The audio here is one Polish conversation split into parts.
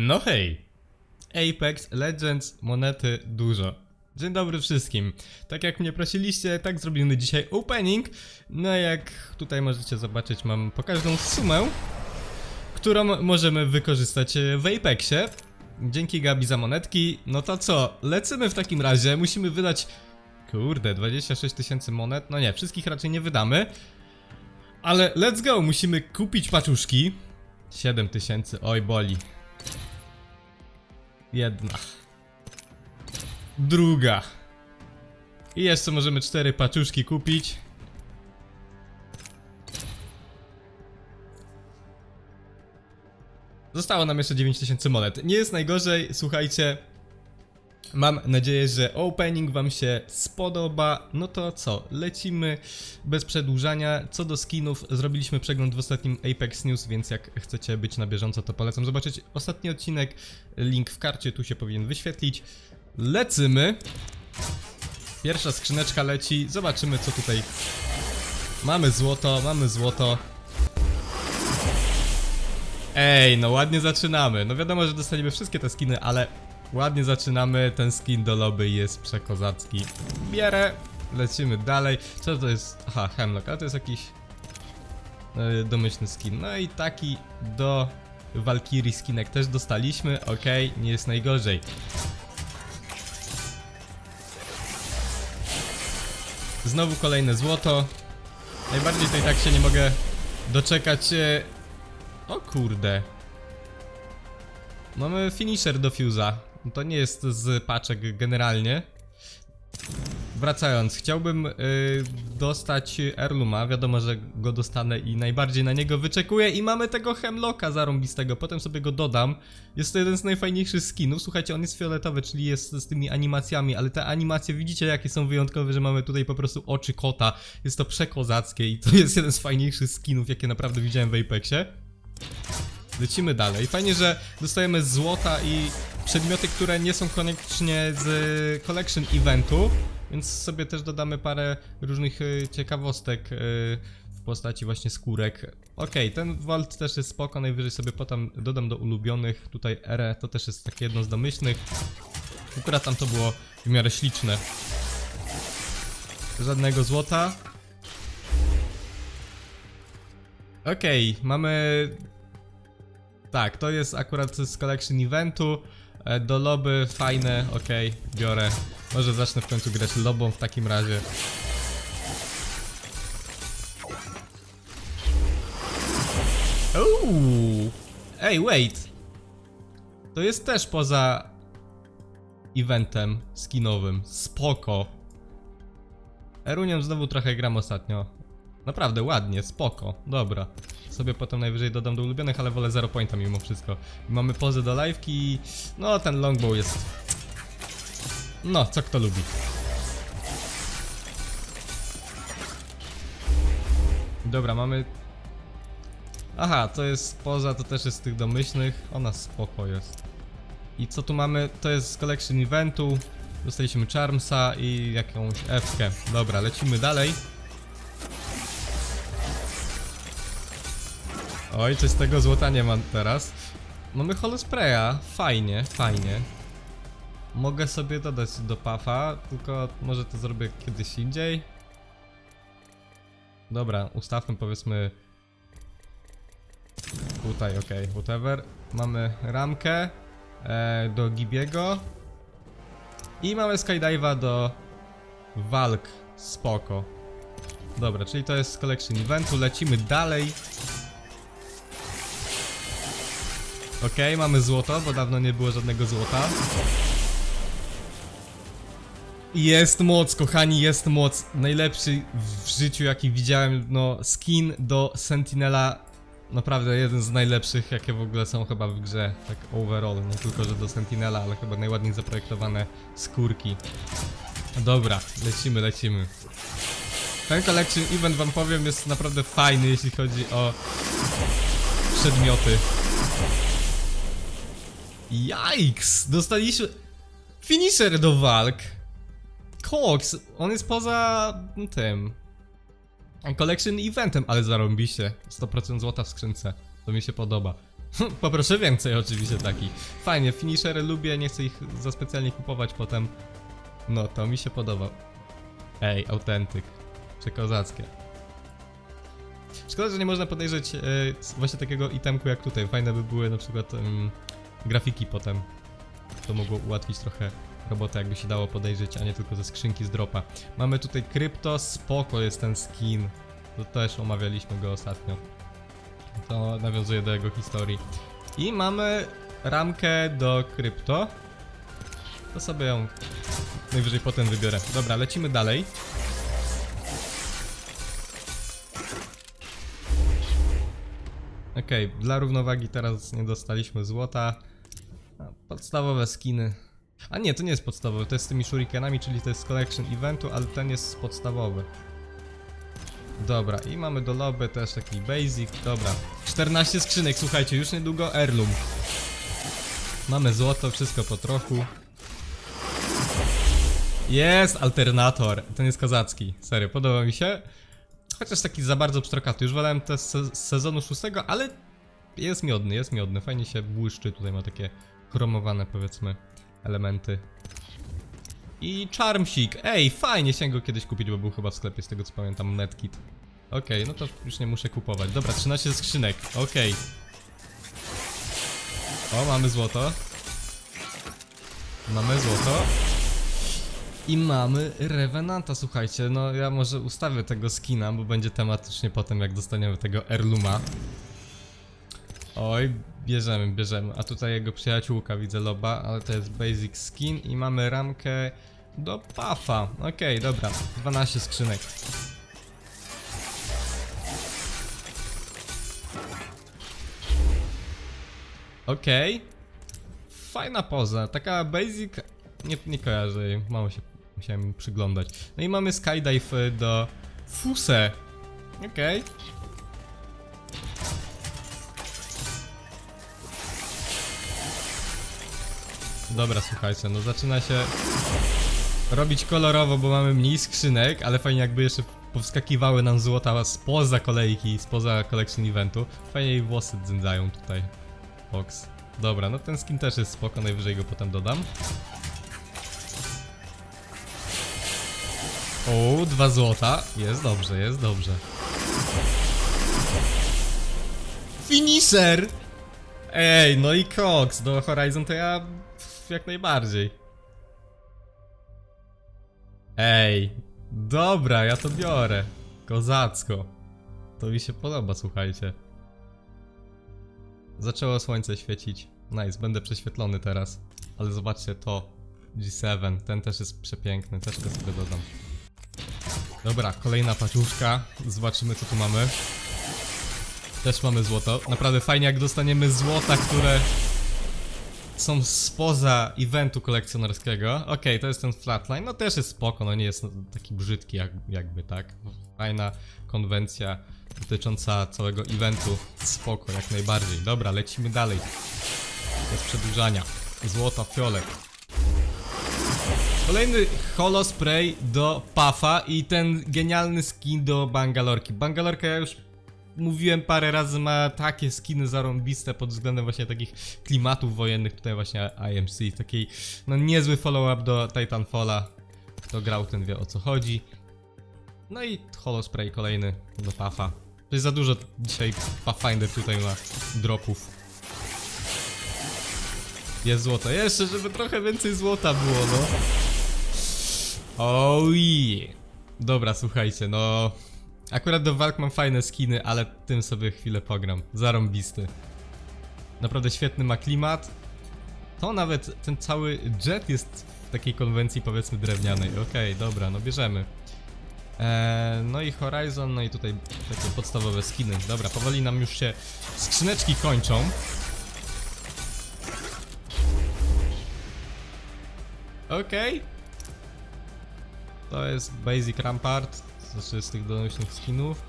No hej! Apex Legends, monety dużo. Dzień dobry wszystkim. Tak jak mnie prosiliście, tak zrobimy dzisiaj opening. No jak tutaj możecie zobaczyć, mam pokaźną sumę, którą możemy wykorzystać w Apexie. Dzięki Gabi za monetki. No to co, lecimy w takim razie. Musimy wydać, kurde, 26 tysięcy monet. No nie, wszystkich raczej nie wydamy. Ale let's go, musimy kupić paczuszki. 7 tysięcy, oj boli. Jedna. Druga. I jeszcze możemy cztery paczuszki kupić. Zostało nam jeszcze 9000 monet. Nie jest najgorzej, słuchajcie. Mam nadzieję, że opening wam się spodoba. No to co, lecimy bez przedłużania. Co do skinów, zrobiliśmy przegląd w ostatnim Apex News, więc jak chcecie być na bieżąco, to polecam zobaczyć ostatni odcinek. Link w karcie tu się powinien wyświetlić. Lecymy. Pierwsza skrzyneczka leci. Zobaczymy, co tutaj. Mamy złoto, mamy złoto. Ej, no ładnie zaczynamy. No wiadomo, że dostaniemy wszystkie te skiny, ale ładnie zaczynamy. Ten skin do lobby jest przekozacki. Bierę, lecimy dalej. Co to jest? Aha, Hemlock, ale to jest jakiś e, domyślny skin. No i taki do Valkyrie skinek też dostaliśmy. Okej, nie jest najgorzej. Znowu kolejne złoto. Najbardziej i tak się nie mogę doczekać. e, O kurde. Mamy finisher do fuse'a. To nie jest z paczek generalnie. Wracając, chciałbym y, dostać Erluma. Wiadomo, że go dostanę i najbardziej na niego wyczekuję. I mamy tego Hemlocka zarąbistego. Potem sobie go dodam. Jest to jeden z najfajniejszych skinów. Słuchajcie, on jest fioletowy, czyli jest z tymi animacjami, ale te animacje widzicie, jakie są wyjątkowe, że mamy tutaj po prostu oczy kota. Jest to przekozackie i to jest jeden z fajniejszych skinów, jakie naprawdę widziałem w Apexie. Lecimy dalej. Fajnie, że dostajemy złota i przedmioty, które nie są koniecznie z collection eventu, więc sobie też dodamy parę różnych y, ciekawostek y, w postaci właśnie skórek. Okej, ten Vault też jest spoko, najwyżej sobie potem dodam do ulubionych. Tutaj R to też jest takie jedno z domyślnych. Akurat tam to było w miarę śliczne. Żadnego złota. Okej, mamy tak, to jest akurat z collection eventu. E, Do lobby fajne, okej, biorę. Może zacznę w końcu grać lobą w takim razie. Uuu. Ej, wait. To jest też poza eventem skinowym. Spoko. Erunią znowu trochę gram ostatnio. Naprawdę ładnie, spoko, dobra. Sobie potem najwyżej dodam do ulubionych, ale wolę 0 pointa mimo wszystko. Mamy pozę do live'ki. No, ten longbow jest... No, co kto lubi. Dobra, mamy... Aha, to jest poza, to też jest z tych domyślnych. Ona spoko jest. I co tu mamy? To jest z collection eventu. Dostaliśmy Charmsa i jakąś F-kę. Dobra, lecimy dalej. Oj, coś z tego złota nie mam teraz. Mamy holospraya, fajnie, fajnie. Mogę sobie dodać do puffa, tylko może to zrobię kiedyś indziej. Dobra, ustawmy powiedzmy tutaj, ok, whatever. Mamy ramkę e, do Gibiego i mamy skydive'a do walk, spoko. Dobra, czyli to jest collection eventu, lecimy dalej. Okej, mamy złoto, bo dawno nie było żadnego złota. Jest moc, kochani, jest moc. Najlepszy w życiu, jaki widziałem. No, skin do Sentinela. Naprawdę jeden z najlepszych, jakie w ogóle są chyba w grze. Tak overall, nie tylko, że do Sentinela, ale chyba najładniej zaprojektowane skórki. Dobra, lecimy, lecimy. Ten collection event, wam powiem, jest naprawdę fajny, jeśli chodzi o przedmioty. Yikes! Dostaliśmy finisher do walk. Cox, on jest poza tym collection eventem, ale zarąbiście. 100% złota w skrzynce. To mi się podoba. Poproszę więcej oczywiście takich. Fajnie, finishery lubię, nie chcę ich za specjalnie kupować potem. No, to mi się podoba. Ej, autentyk. Przekozackie. Szkoda, że nie można podejrzeć e, właśnie takiego itemku jak tutaj. Fajne by były na przykład em, grafiki potem. To mogło ułatwić trochę robotę, jakby się dało podejrzeć, a nie tylko ze skrzynki z dropa. Mamy tutaj krypto, spoko jest ten skin. To też omawialiśmy go ostatnio. To nawiązuje do jego historii. I mamy ramkę do krypto. To sobie ją najwyżej potem wybiorę. Dobra, lecimy dalej. Okej, dla równowagi teraz nie dostaliśmy złota. Podstawowe skiny. A nie, to nie jest podstawowy, to jest z tymi shurikenami, czyli to jest collection eventu, ale ten jest podstawowy. Dobra, i mamy do lobby też taki basic, dobra. 14 skrzynek, słuchajcie, już niedługo Heirloom. Mamy złoto, wszystko po trochu. Jest alternator, ten jest kozacki, serio, podoba mi się. Chociaż taki za bardzo pstrokaty, już wolałem te z, sezonu szóstego, ale jest miodny, jest miodny, fajnie się błyszczy, tutaj ma takie chromowane powiedzmy elementy. I Charmsik, ej, fajnie się go kiedyś kupić, bo był chyba w sklepie, z tego co pamiętam, Netkit. Okej, no to już nie muszę kupować. Dobra, 13 skrzynek, okej. O, mamy złoto. Mamy złoto. I mamy Revenanta, słuchajcie, no ja może ustawię tego skina, bo będzie tematycznie potem jak dostaniemy tego Erluma. Oj, bierzemy, bierzemy. A tutaj jego przyjaciółka, widzę loba, ale to jest basic skin i mamy ramkę do puffa. Okej, dobra, 12 skrzynek. Okej. Fajna poza, taka basic. Nie, nie kojarzę jej, mało się musiałem przyglądać. No i mamy skydive y, do Fuse. Okej. Dobra, słuchajcie, no zaczyna się robić kolorowo, bo mamy mniej skrzynek, ale fajnie jakby jeszcze powskakiwały nam złota spoza kolejki, spoza collection eventu. Fajnie jej włosy dzędzają tutaj. Fox. Dobra, no ten skin też jest spoko, najwyżej go potem dodam. O, dwa złota. Jest dobrze, jest dobrze. Finisher! Ej, no i Cox do Horizon to ja jak najbardziej. Ej, dobra, ja to biorę. Kozacko. To mi się podoba, słuchajcie. Zaczęło słońce świecić. Nice, będę prześwietlony teraz. Ale zobaczcie to. G7, ten też jest przepiękny, też go sobie dodam. Dobra, kolejna paczuszka. Zobaczymy co tu mamy. Też mamy złoto. Naprawdę fajnie jak dostaniemy złota, które są spoza eventu kolekcjonerskiego. Okej, to jest ten flatline. No też jest spoko, no nie jest taki brzydki jak, jakby, tak? Fajna konwencja dotycząca całego eventu. Spoko, jak najbardziej. Dobra, lecimy dalej. Bez przedłużania. Złota fiolet. Kolejny holo spray do Puffa i ten genialny skin do Bangalorki. Bangalorka ja już mówiłem parę razy, ma takie skiny zarąbiste pod względem właśnie takich klimatów wojennych. Tutaj właśnie IMC, takiej no niezły follow-up do Titanfalla. Kto grał, ten wie o co chodzi. No i holo spray kolejny do Puffa. To jest za dużo dzisiaj Pathfinder tutaj ma dropów. Jest złoto. Jeszcze, żeby trochę więcej złota było, no. Oj. Dobra, słuchajcie, no. Akurat do walk mam fajne skiny, ale tym sobie chwilę pogram. Zarąbisty. Naprawdę świetny ma klimat. To nawet ten cały jet jest w takiej konwencji powiedzmy drewnianej. Okej, dobra, no bierzemy. Eee, no i Horizon, no i tutaj takie podstawowe skiny. Dobra, powoli nam już się skrzyneczki kończą. Okej. To jest Basic Rampart, znaczy z tych donośnych skinów.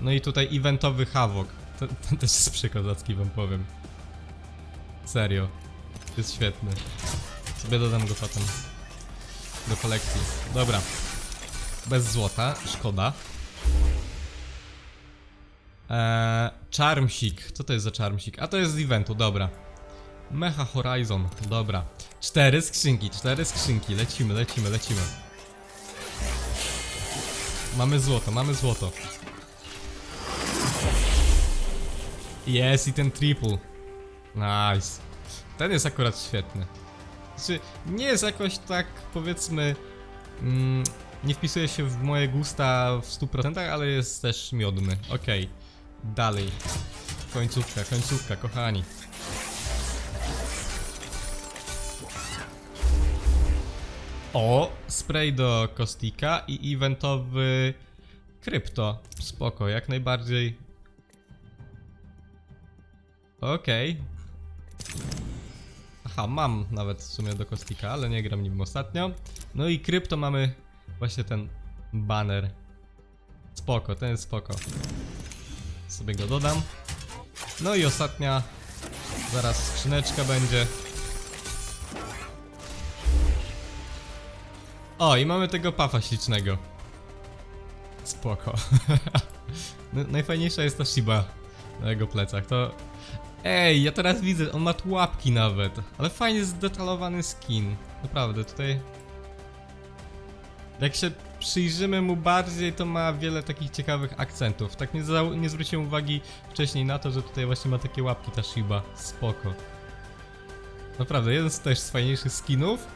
No i tutaj eventowy Havok. Ten, ten też jest przekozacki, wam powiem. Serio. Jest świetny. Sobie dodam go potem. Do kolekcji. Dobra. Bez złota, szkoda. Eee, Charmsik. Co to jest za Charmsik? A to jest z eventu, dobra. Mecha Horizon, dobra. Cztery skrzynki, cztery skrzynki. Lecimy, lecimy, lecimy. Mamy złoto, mamy złoto. Jest i ten triple. Nice. Ten jest akurat świetny. Znaczy, nie jest jakoś tak, powiedzmy, mm, nie wpisuje się w moje gusta w 100%, ale jest też miodny. Okej, dalej. Końcówka, końcówka, kochani. O, spray do Kostika i eventowy krypto. Spoko, jak najbardziej. Okej. Aha, mam nawet w sumie do Kostika, ale nie gram nim ostatnio. No i krypto mamy właśnie ten banner. Spoko, ten jest spoko. Sobie go dodam. No i ostatnia. Zaraz skrzyneczka będzie. O, i mamy tego pafa ślicznego. Spoko. No, Najfajniejsza jest ta Shiba na jego plecach. To. Ej, ja teraz widzę, on ma tu łapki nawet. Ale fajnie zdetalowany skin. Naprawdę, tutaj. Jak się przyjrzymy mu bardziej, to ma wiele takich ciekawych akcentów. Tak nie, nie zwróciłem uwagi wcześniej na to, że tutaj właśnie ma takie łapki ta Shiba. Spoko. Naprawdę, jeden z też z fajniejszych skinów.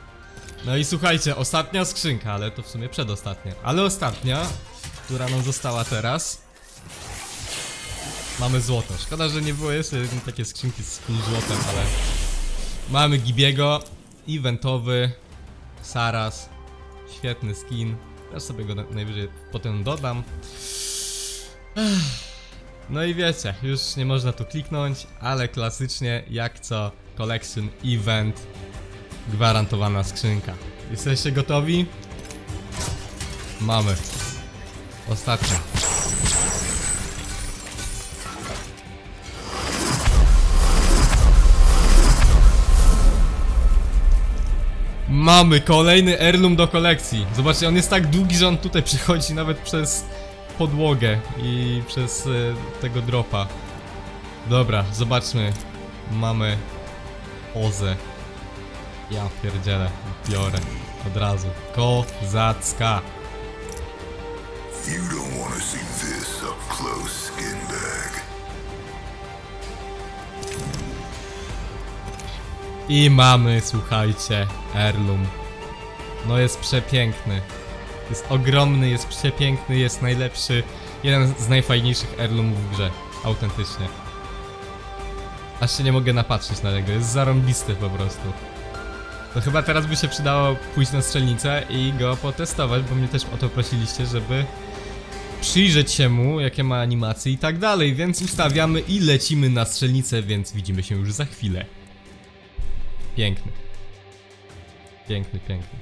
No i słuchajcie, ostatnia skrzynka, ale to w sumie przedostatnia. Ale ostatnia, która nam została teraz. Mamy złoto. Szkoda, że nie było jeszcze takie skrzynki z tym złotem, ale... Mamy Gibiego, eventowy, Saras, świetny skin. Ja sobie go na- najwyżej potem dodam. No i wiecie, już nie można tu kliknąć, ale klasycznie jak co Collection Event Gwarantowana skrzynka. Jesteście gotowi? Mamy. Ostatnia. Mamy kolejny heirloom do kolekcji. Zobaczcie, on jest tak długi, że on tutaj przychodzi nawet przez podłogę i przez e, tego dropa. Dobra, zobaczmy. Mamy Ozę. Ja pierdzielę, biorę od razu. Kozacka. You don't want to see this up close, skinbag. I mamy, słuchajcie, Heirloom. No jest przepiękny. Jest ogromny, jest przepiękny, jest najlepszy. Jeden z najfajniejszych Heirloomów w grze. Autentycznie. Aż się nie mogę napatrzeć na niego, jest zarąbisty po prostu. To chyba teraz by się przydało pójść na strzelnicę i go potestować, bo mnie też o to prosiliście, żeby przyjrzeć się mu, jakie ma animacje i tak dalej, więc ustawiamy i lecimy na strzelnicę, więc widzimy się już za chwilę. Piękny. Piękny, piękny.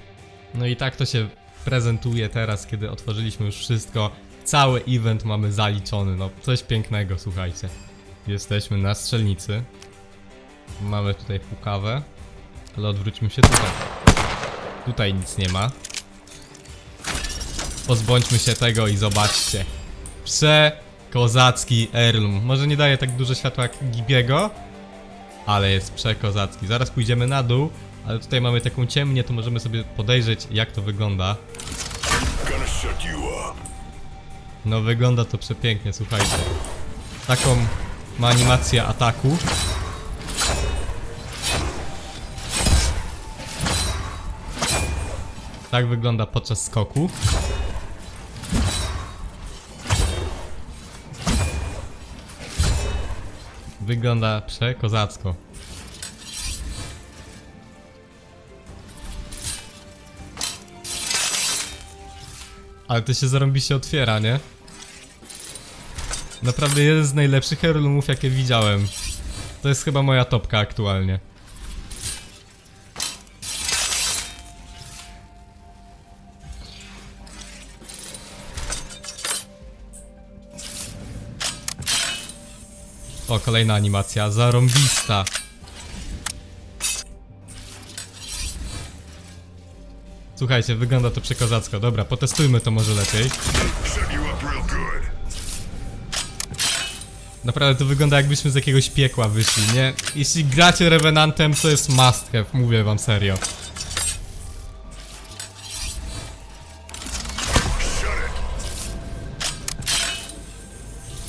No i tak to się prezentuje teraz, kiedy otworzyliśmy już wszystko. Cały event mamy zaliczony, no coś pięknego, słuchajcie. Jesteśmy na strzelnicy. Mamy tutaj pukawę. Ale odwróćmy się tutaj. Tutaj nic nie ma. Pozbądźmy się tego i zobaczcie. Przekozacki Heirloom. Może nie daje tak dużo światła jak Gibiego, ale jest przekozacki. Zaraz pójdziemy na dół, ale tutaj mamy taką ciemnię, to możemy sobie podejrzeć jak to wygląda. No wygląda to przepięknie, słuchajcie. Taką ma animację ataku. Tak wygląda podczas skoku. Wygląda przekozacko. Ale to się zarąbiście otwiera, nie? Naprawdę jeden z najlepszych heirloomów jakie widziałem. To jest chyba moja topka aktualnie. Kolejna animacja, zarąbista. Słuchajcie, wygląda to przekozacko. Dobra, potestujmy to może lepiej. Naprawdę to wygląda jakbyśmy z jakiegoś piekła wyszli, nie? Jeśli gracie Revenantem, to jest must have, mówię wam serio.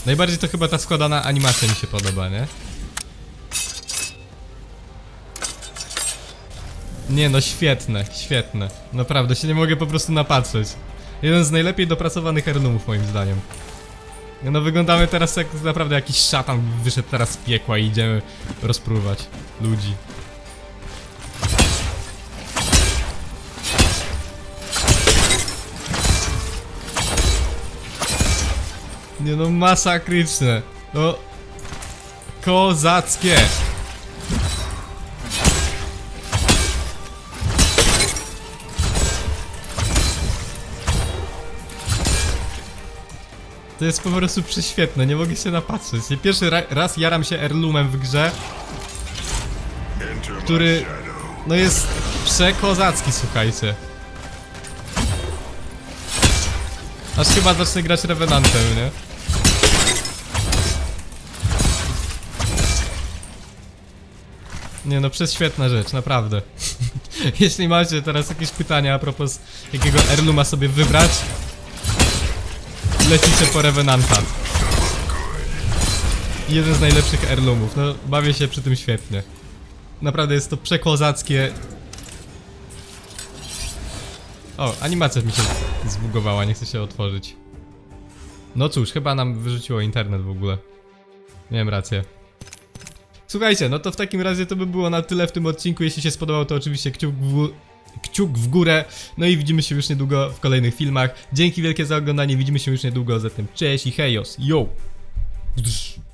Najbardziej to chyba ta składana animacja mi się podoba, nie? Nie no, świetne, świetne. Naprawdę, się nie mogę po prostu napatrzeć. Jeden z najlepiej dopracowanych heirloomów moim zdaniem. Nie No wyglądamy teraz jak naprawdę jakiś szatan wyszedł teraz z piekła i idziemy rozpruwać ludzi. Nie no, masakryczne. No... Kozackie. To jest po prostu prześwietne, nie mogę się napatrzeć. Nie pierwszy ra raz jaram się Erlumem w grze, który no jest przekozacki, słuchajcie. Aż chyba zacznę grać Revenantem, nie? Nie no, prześwietna rzecz, naprawdę. Jeśli macie teraz jakieś pytania a propos jakiego Erluma sobie wybrać, lecicie po Revenanta. Jeden z najlepszych Erlumów, no bawię się przy tym świetnie. Naprawdę jest to przekozackie. O, animacja mi się zbugowała, nie chce się otworzyć. No cóż, chyba nam wyrzuciło internet w ogóle. Miałem rację. Słuchajcie, no to w takim razie to by było na tyle w tym odcinku. Jeśli się spodobał, to oczywiście kciuk w, kciuk w górę. No i widzimy się już niedługo w kolejnych filmach. Dzięki wielkie za oglądanie, widzimy się już niedługo, zatem cześć i hejos, yo! Drz.